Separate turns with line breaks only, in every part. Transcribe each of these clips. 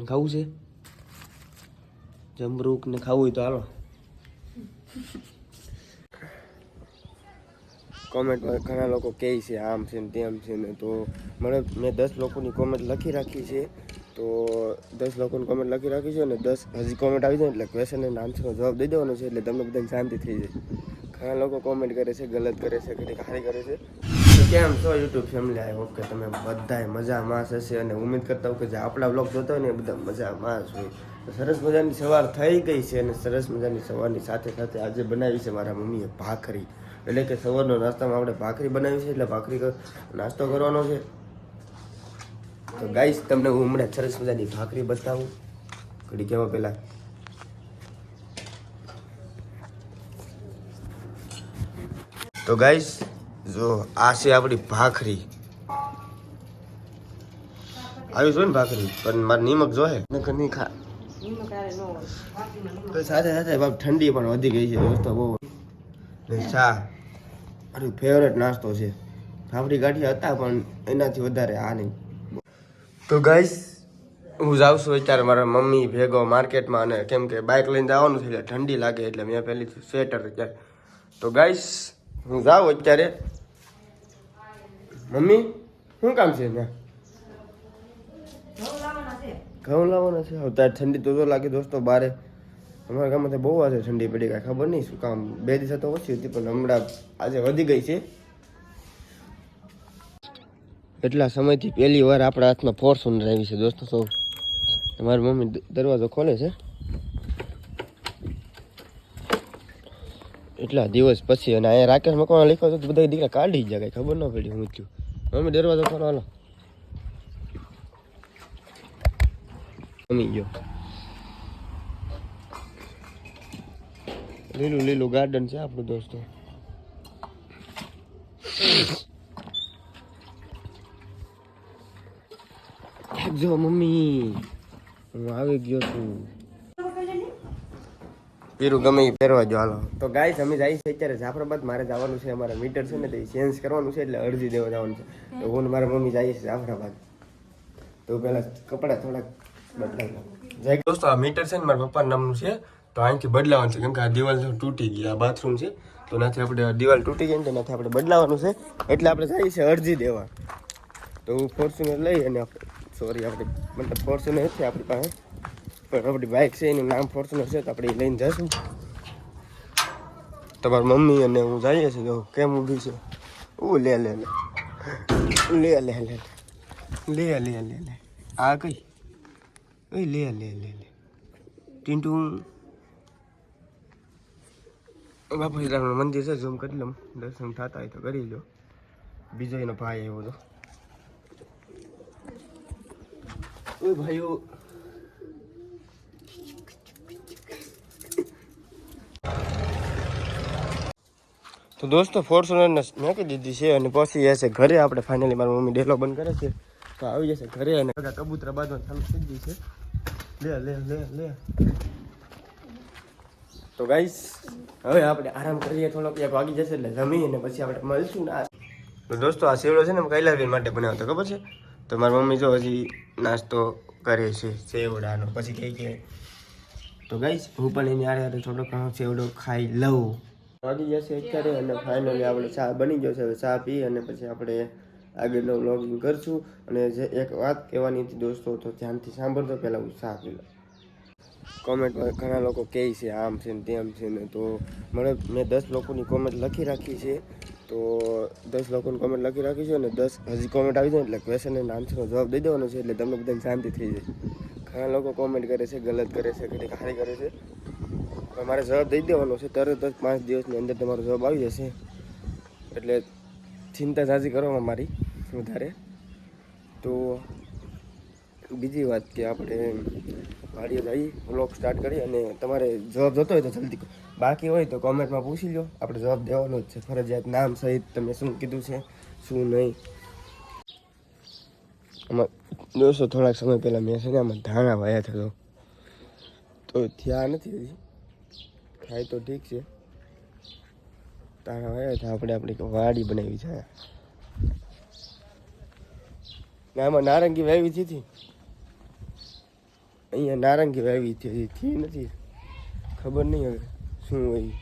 ખાવું છે? જમરૂક ને ખાવું હોય તો હાલો. કોમેન્ટમાં ઘણા લોકો કહે છે આમ છે ને તેમ છે ને તો મને, મેં દસ લોકોની કોમેન્ટ લખી રાખી છે. તો દસ લોકોની કોમેન્ટ લખી રાખી છે અને દસ હજી કોમેન્ટ આવી જાય એટલે ક્વેશ્ચન અને આન્સરનો જવાબ દઈ દેવાનો છે એટલે તમને બધાને શાંતિ થઈ જાય. ઘણા લોકો કોમેન્ટ કરે છે, ગલત કરે છે ઘણી સારી કરે છે. કેમ છો યુટ્યુબ ફેમિલી આઈ હોપ કે તમે બધાય મજામાં હશે અને ઉમેદ કરતા હોવ કે જે આપણા બ્લોગ જોતા હોય ને એ બધા મજામાં જ હોય. તો સરસ મજાની સવાર થઈ ગઈ છે અને સરસ મજાની સવારની સાથે સાથે આજે બનાવી છે મારા મમ્મીએ ભાખરી. એટલે કે સવારનો નાસ્તામાં આપણે ભાખરી બનાવી છે, એટલે ભાખરી નાસ્તો કરવાનો છે. તો ગાઈસ તમને હું હમણાં સરસ મજાની ભાખરી બતાવું. ઘડી કેવા પહેલાં તો ગાઈસ જો, આ છે આપણી ભાખરી. આવી જોઈએ ને ભાખરી, પણ મારે નિમક જોહે નકર નહીં ખા. સાથે સાથે બાપ ઠંડી પણ વધી ગઈ છે દોસ્તો બહુ. ચા. મારું ફેવરેટ નાસ્તો છે. ફાફડી ગાંઠિયા હતા, પણ એનાથી વધારે આ નહીં. તો ગાઈસ હું જાઉં છું અત્યારે મારા મમ્મી ભેગો માર્કેટમાં અને કેમ કે બાઇક લઈને જવાનું છે એટલે ઠંડી લાગે એટલે મેં પહેલી સ્વેટર અત્યારે. તો ગાઈસ હું જાઉં અત્યારે. મમ્મી શું કામ છે ત્યાં? ઘઉં લાવવાના છે. અત્યારે ઠંડી તો જો લાગે દોસ્તો બારે. અમારા ગામમાં તો બહુ આજે ઠંડી પડી ગઈ. ખબર નહીં શું કામ. બે દિવસ તો ઓછી હતી પણ હમણાં આજે વધી ગઈ છે. એટલા સમયથી પહેલી વાર આપણા હાથમાં ફોર્ચ્યુનર આવી છે દોસ્તો. તો મારી મમ્મી દરવાજો ખોલે છે. એટલા દિવસ પછી અને અહીંયા રાકેશ મકવાણા લખ્યો હતો બધા દીકરા કાઢી જાય કઈ ખબર ન પડી હું થયું. મમ્મી દરવાજો ખોલો, હાલો. ગયો. લીલું લીલું ગાર્ડન છે આપણું દોસ્તો. જો મમ્મી, હું આવી ગયો છું. પીરું ગમે એ પહેરવા જો હાલો. તો ગાઈસ અમે જઈએ છીએ અત્યારે જાફરાબાદ. મારે જવાનું છે અમારે મીટર છે ને તો ચેન્જ કરવાનું છે એટલે અરજી દેવા જવાનું છે. તો હું મારા મમ્મી જઈએ છે જાફરાબાદ. તો પહેલા કપડાં થોડાક બદલાઈ જાય જય દોસ્તો આ મીટર છે ને મારા પપ્પાના નામનું છે તો અહીંથી બદલાવાનું છે. કેમ કે આ દિવાલ તૂટી ગઈ આ બાથરૂમ છે તો નાથી આપણે દિવાલ તૂટી ગઈ ને તો નાથી આપણે બદલાવાનું છે. એટલે આપણે જઈએ છીએ અરજી દેવા. તો હું ફોર્ચ્યુનર લઈ અને સોરી આપણે મતલબ ફોર્ચ્યુનર છે આપણી પાસે. પણ આપણી બાઇક છે, એનું નામ ફોર્ચ્યુનર છે, તો આપણે લઈને જશું. તમારી મમ્મી અને હું જઈએ છીએ જો કેમ ઊભી છે? ઓ લે લે લે. લે લે લે લે. લે લે લે આ કઈ? એ લે લે લે લે. ટીન્ટુ બાપા રામનું મંદિર છે ઝૂમ કરી લઉં દર્શન થતા હોય તો કરી લો. બીજો એનો ભાઈ આવ્યો હતો ભાઈઓ તો દોસ્તો ફોર્ચ્યુનરને નાખી દીધી છે અને પછી છે ઘરે આપણે ફાઇનલી મારી મમ્મી ડેલો બંધ કરે છે. તો આવી જશે ઘરે અને બધા કબૂતરા બાંધવાનું ચાલુ થઈ છે. લે લે લે લે. તો ગાઈસ હવે આપણે આરામ કરીએ થોડોક. એક વાગી જશે એટલે જમી અને પછી આપણે મળશું ને દોસ્તો, આ સેવડો છે ને કૈલાસબેન માટે બનાવતો, ખબર છે? તો મારી મમ્મી જો હજી નાસ્તો કરે છે સેવડાનો પછી કહે કે, તો ગાઈસ હું પણ એની આરે થોડોક સેવડો ખાઈ લઉં. વાગી જશે અત્યારે અને ફાઇનલી આપણે ચા બની ગયો છે હવે ચા પી અને પછી આપણે આગળનો વ્લોગિંગ કરશું. અને જે એક વાત કહેવાની હતી દોસ્તો તો ધ્યાનથી સાંભળતો પહેલાં હું ચા પી કોમેન્ટમાં ઘણા લોકો કહે છે આમ છે ને તેમ છે ને. તો મને મેં દસ લોકોની કોમેન્ટ લખી રાખી છે. તો દસ લોકોની કોમેન્ટ લખી રાખી છે અને દસ હજી કોમેન્ટ આવી જાય એટલે ક્વેશ્ચન અને આન્સરનો જવાબ દઈ દેવાનો છે એટલે તમને બધાને શાંતિ થઈ જાય. ઘણા લોકો કોમેન્ટ કરે છે ગલત કરે છે ઘણી ખારી કરે છે. મારે જવાબ દઈ દેવાનો છે. તરત જ પાંચ દિવસની અંદર તમારો જવાબ આવી જશે. એટલે ચિંતા જાજી કરવામાં મારી વધારે. તો બીજી વાત કે આપણે વાડીએ જઈ બ્લોગ સ્ટાર્ટ કરી અને તમારે જવાબ જોતો હોય તો જલ્દી બાકી હોય તો કોમેન્ટમાં પૂછી લો. આપણે જવાબ દેવાનો જ છે. ફરજિયાત નામ સહિત તમે શું કીધું છે, શું નહીં. આમાં દોસ્તો થોડાક સમય પહેલાં મેં છે ને આમાં ધાણા વાયા થતો તો થયા નથી હજી. થાય તો ઠીક છે. તારા વાયા હતા, આપણે આપણી વાડી બનાવી છે. ને આમાં નારંગી વાવી હતી અહીંયા નારંગી વાવી હતી થી નથી. ખબર નહીં હવે શું હોય.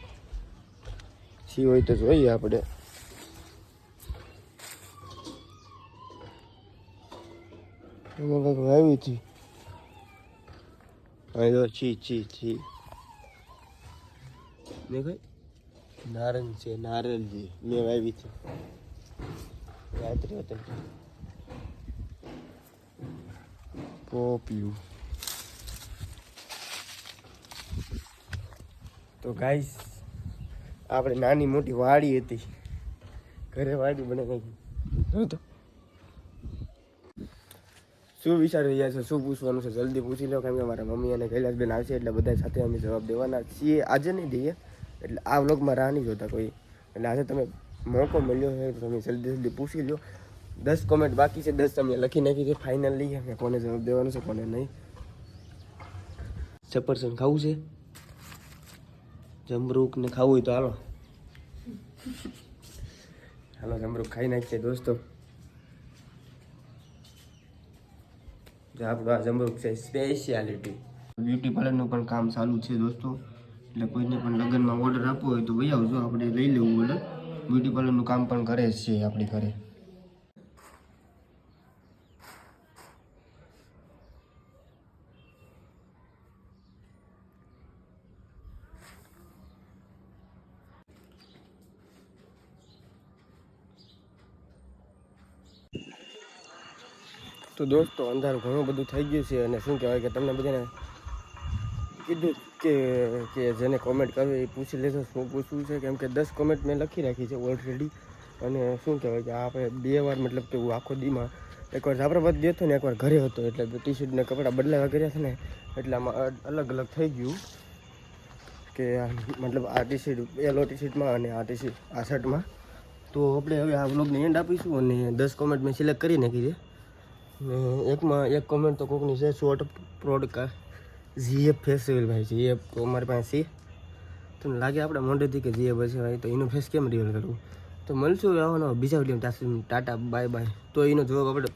સી હોય તો જોઈએ આપણે. વાવી હતી તો છી છી છી. દેખાય? નારંગ છે નારંગી મેં વાવી છે. રાત્રે હતા. પોપિયું. તો ગાઈસ આપણે નાની મોટી વાડી હતી. ઘરે વાડી બને નાખી. જો તો શું વિચારી રહ્યા છો? શું પૂછવાનું છે? જલ્દી પૂછી લો કેમ કે મારા મમ્મી અને કૈલાસબેન આવશે એટલે બધા સાથે અમે જવાબ દેવાના છીએ. આજે નહીં દઈએ. એટલે આ વ્લોગમાં રાહ નહીં જોતા કોઈ. એટલે આજે તમે મોકો મળ્યો છે તો તમે જલ્દી જલ્દી પૂછી લો. દસ કોમેન્ટ બાકી છે, દસ તમે લખી નાખી છે ફાઇનલી કે કોને જવાબ દેવાનો છે, કોને નહીં. સફરજન ખાવું છે? જમરૂક ને ખાવું હોય તો હાલો. હાલો, જમરૂક ખાઈ નાખીએ દોસ્તો. આપણું આ જમરૂક છે સ્પેશિયાલિટી બ્યુટી પાર્લરનું પણ કામ ચાલુ છે દોસ્તો. એટલે કોઈને પણ લગ્નમાં ઓર્ડર આપવો હોય તો ભાઈ આવજો, આપણે લઈ લેવું ઓર્ડર બ્યુટી પાર્લરનું કામ પણ કરે છે આપણી ઘરે. તો દોસ્તો, અંધારું ઘણું બધું થઈ ગયું છે અને શું કહેવાય કે તમને બધાને કીધું કે કે જેને કોમેન્ટ કરવી એ પૂછી લેજો શું પૂછવું છે. કેમ કે દસ કોમેન્ટ મેં લખી રાખી છે ઓલરેડી અને શું કહેવાય કે આપણે બે વાર મતલબ કે હું આખો દીમાં એકવાર જાફરાબાદ ગયો હતો ને એકવાર ઘરે હતો એટલે ટી શર્ટને કપડાં બદલાવા કર્યા છે ને એટલે આમાં અલગ અલગ થઈ ગયું કે મતલબ આ ટી શર્ટ એલો ટી શર્ટમાં અને આ ટી શર્ટ આ શર્ટમાં તો આપણે હવે આ વ્લોગને એન્ડ આપીશું અને દસ કોમેન્ટ મેં સિલેક્ટ કરી નાખી છે. એકમાં એક કોમેન્ટ તો કોકની છે શોર્ટ પ્રોડકા જીએફ ફેસ્ટિવલ ભાઈ, જીએફ તો અમારી પાસે તમને લાગે આપણે મોઢેથી કે જીએફ હશે ભાઈ, તો એનું ફેસ કેમ રિવલ કરવું? તો મળશું આવવાનો બીજા વીડિયો ત્યાં ટાટા બાય બાય તો એનો જવાબ આપણે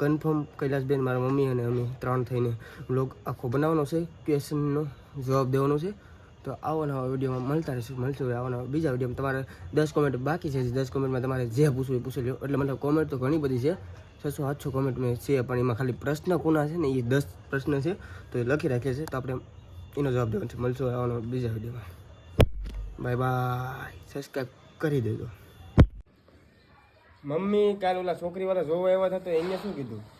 કન્ફર્મ કૈલાસબેન મારા મમ્મી અને અમે ત્રણ થઈને બ્લોગ આખો બનાવવાનો છે. ક્વેશ્ચનનો જવાબ દેવાનો છે. તો આવો નવા વિડીયોમાં મળતા રહીશું. મળશું આવવાના બીજા વિડીયોમાં તમારે દસ કોમેન્ટ બાકી છે. દસ કોમેન્ટમાં તમારે જે પૂછવું એ પૂછી લો એટલે મતલબ કોમેન્ટ તો ઘણી બધી છે. છસો સાતસો કોમેન્ટ મેં છે, પણ એમાં ખાલી પ્રશ્ન કોના છે ને, એ દસ પ્રશ્ન છે, તો એ લખી રાખે છે, તો આપણે એનો જવાબ દેવાનો છે. મળશું આવવાનો બીજા વિડીયોમાં. બાય બાય સબસ્ક્રાઈબ કરી દેજો. મમ્મી, કાલ ઓલા છોકરીવાળા જોવા આવ્યા હતા, તો એને શું કીધું?